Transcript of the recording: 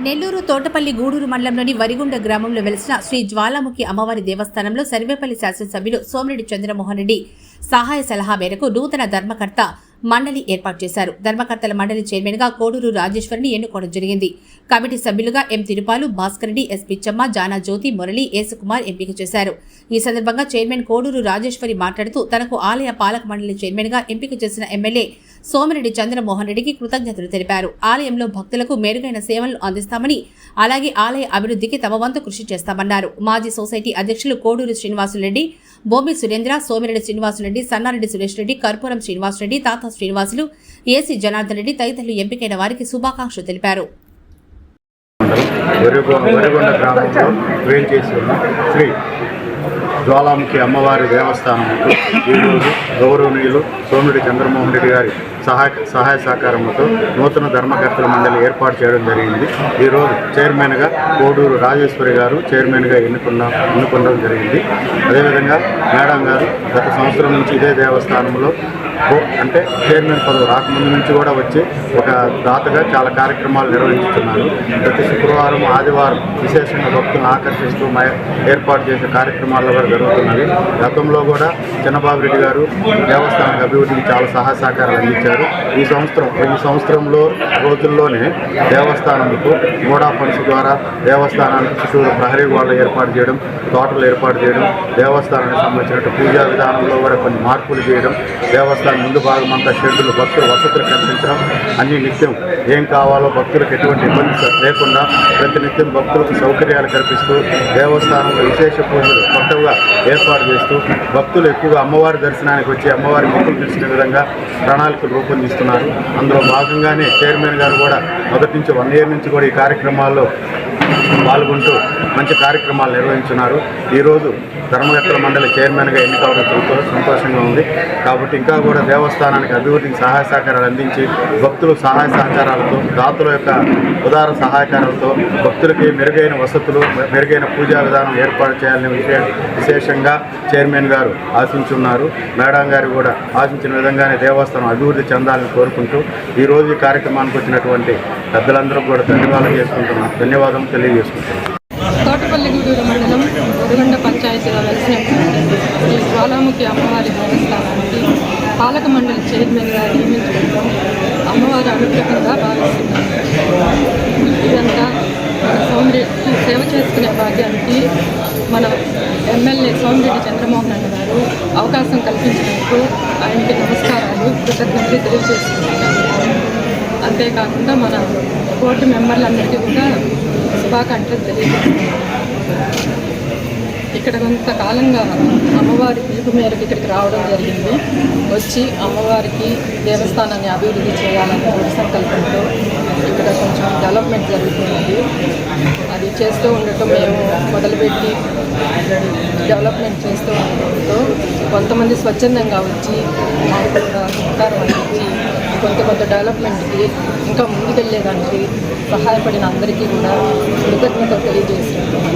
నెల్లూరు తోటపల్లి గూడూరు మండలంలోని వరిగుండ గ్రామంలో వెలిసిన శ్రీ జ్వాలాముఖి అమ్మవారి దేవస్థానంలో సర్వేపల్లి శాసనసభ్యులు సోమిరెడ్డి చంద్రమోహన్ రెడ్డి సహాయ సలహా మేరకు నూతన ధర్మకర్త మండలి ఏర్పాటు చేశారు. ధర్మకర్తల మండలి చైర్మన్గా కోడూరు రాజేశ్వరిని ఎన్నుకోవడం జరిగింది. కమిటీ సభ్యులుగా ఎం తిరుపాలు భాస్కర్ రెడ్డి ఎస్ పిచ్చమ్మ జానా జ్యోతి మురళి యేసుకుమార్ ఎంపిక చేశారు. ఈ సందర్భంగా చైర్మన్ కోడూరు రాజేశ్వరి మాట్లాడుతూ తనకు ఆలయ పాలక మండలి చైర్మన్గా ఎంపిక చేసిన ఎమ్మెల్యే సోమిరెడ్డి చంద్రమోహన్ రెడ్డికి కృతజ్ఞతలు తెలిపారు. ఆలయంలో భక్తులకు మెరుగైన సేవలు అందిస్తామని అలాగే ఆలయ అభివృద్ధికి తమ వంతు కృషి చేస్తామన్నారు. మాజీ సొసైటీ అధ్యక్షులు కోడూరు శ్రీనివాసులరెడ్డి బొమ్మి సురేంద్ర సోమిరెడ్డి శ్రీనివాసులరెడ్డి సన్నారెడ్డి సురేష్ రెడ్డి కర్పూరం శ్రీనివాసరెడ్డి తాత శ్రీనివాసులు ఏసీ జనార్దన్ రెడ్డి తదితరులు ఎంపికైన వారికి శుభాకాంక్షలు తెలిపారు. వరిగొ గ్రామంలో గ్రామంలో చేసి ఉన్న శ్రీ జ్వాలాముఖి అమ్మవారి దేవస్థానం ఈరోజు గౌరవనీయులు సోమిరెడ్డి చంద్రమోహన్ రెడ్డి గారి సహాయ సహాయ సహకారంతో నూతన ధర్మకర్తల మండలి ఏర్పాటు చేయడం జరిగింది. ఈరోజు చైర్మన్గా కోడూరు రాజేశ్వరి గారు చైర్మన్గా ఎన్నుకున్న ఎన్నుకోవడం జరిగింది. అదేవిధంగా మేడం గారు గత సంవత్సరం నుంచి ఇదే దేవస్థానంలో అంటే చైర్మన్ పదవి రాకముందు నుంచి కూడా వచ్చి ఒక దాతగా చాలా కార్యక్రమాలు నిర్వహిస్తున్నారు. ప్రతి శుక్రవారం ఆదివారం విశేషంగా భక్తులను ఆకర్షిస్తూ ఏర్పాటు చేసే కార్యక్రమాలు కూడా జరుగుతున్నవి. గతంలో కూడా చిన్నబాబు రెడ్డి గారు దేవస్థానానికి అభివృద్ధికి చాలా సహాయ సహకారాలు అందించారు. ఈ సంవత్సరం ఈ సంవత్సరంలో రోజుల్లోనే దేవస్థానంకు మోడా ఫండ్స్ ద్వారా దేవస్థానానికి చుట్టూరు ప్రహరీ గోడలు ఏర్పాటు చేయడం తోటలు ఏర్పాటు చేయడం దేవస్థానానికి సంబంధించినట్టు పూజా విధానంలో కూడా కొన్ని మార్పులు చేయడం దేవస్థానం ముందు భాగం అంతా షెడ్యూల్ భక్తులు వసతులు కల్పించడం అన్ని నిత్యం ఏం కావాలో భక్తులకు ఎటువంటి ఇబ్బంది లేకుండా ప్రతి నిత్యం భక్తులకు సౌకర్యాలు కల్పిస్తూ దేవస్థానంలో విశేష పూజలు కొత్తగా ఏర్పాటు చేస్తూ భక్తులు ఎక్కువగా అమ్మవారి దర్శనానికి వచ్చి అమ్మవారి మొక్కులు తెలిసిన విధంగా ప్రణాళికలు రూపొందిస్తున్నారు. అందులో భాగంగానే చైర్మన్ గారు కూడా మొదటి నుంచి వన్ ఇయర్ నుంచి కూడా ఈ కార్యక్రమాల్లో పాల్గొంటూ మంచి కార్యక్రమాలు నిర్వహించున్నారు. ఈరోజు ధర్మగత్తల మండలి చైర్మన్గా ఎన్నికవడం ఎంతో సంతోషంగా ఉంది. కాబట్టి ఇంకా కూడా దేవస్థానానికి అభివృద్ధికి సహాయ సహకారాలు అందించి భక్తులు సహాయ సహకారాలతో దాతల యొక్క ఉదార సహకారాలతో భక్తులకి మెరుగైన వసతులు మెరుగైన పూజా విధానం ఏర్పాటు చేయాలని విశే- విశేషంగా చైర్మన్ గారు ఆశించున్నారు. మేడం గారు కూడా ఆశించిన విధంగానే దేవస్థానం అభివృద్ధి చెందాలని కోరుకుంటూ ఈ రోజు ఈ కార్యక్రమానికి వచ్చినటువంటి పెద్దలందరూ కూడా ధన్యవాదాలు చేసుకుంటున్నాం. ధన్యవాదం. తోటపల్లి తోటపల్లిగూడూరు మండలం ఉరుగొండ పంచాయతీలో వెలిసినటువంటి శ్రీ జ్వాలాముఖి అమ్మవారి దేవస్థానానికి పాలక మండలి చైర్మన్గా నియమించడం అమ్మవారి అనుగ్రహంగా భావిస్తున్నాను. ఇదంతా మన సోమిరెడ్డి సేవ చేసుకునే భాగ్యానికి మన ఎమ్మెల్యే సోమిరెడ్డి చంద్రమోహన్ అన్న గారు అవకాశం కల్పించినందుకు ఆయనకి నమస్కారాలు కృతజ్ఞతలు తెలియజేస్తున్నాను. అంతేకాకుండా మన బోర్డు మెంబర్లందరికీ కూడా శుభాకాంక్షలు తెలియజేస్తున్నాను ఇక్కడ కొంతకాలంగా అమ్మవారి పిలుపు మేరకు ఇక్కడికి రావడం జరిగింది. వచ్చి అమ్మవారికి దేవస్థానాన్ని అభివృద్ధి చేయాలని దృఢ సంకల్పంతో ఇక్కడ కొంచెం డెవలప్మెంట్ జరుగుతున్నది అది చేస్తూ ఉండటం మేము మొదలుపెట్టి డెవలప్మెంట్ చేస్తూ ఉండటంతో కొంతమంది స్వచ్ఛందంగా వచ్చి మాకు సహకారం అందించి కొంత కొంత డెవలప్మెంట్కి ఇంకా ముందుకెళ్ళేదానికి సహాయపడిన అందరికీ కూడా కృతజ్ఞతలు తెలియజేస్తున్నాను.